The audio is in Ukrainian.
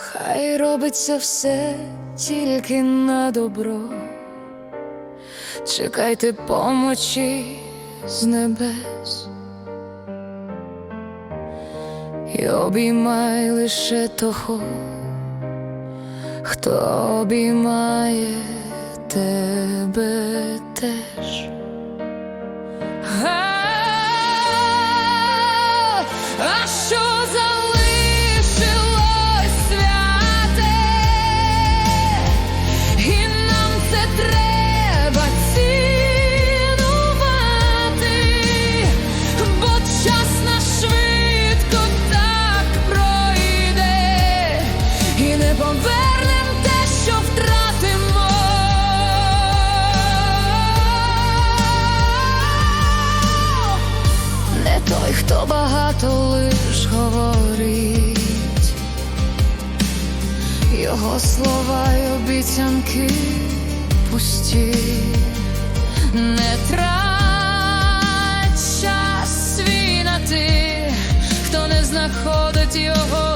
Хай робиться все тільки на добро. Чекайте помочі з небес. І обіймай лише того, хто обіймає тебе теж. Не те, що втратимо. Не той, хто багато лиш говорить, його слова й обіцянки пусті, не трать час свій на тих, хто не знаходить його.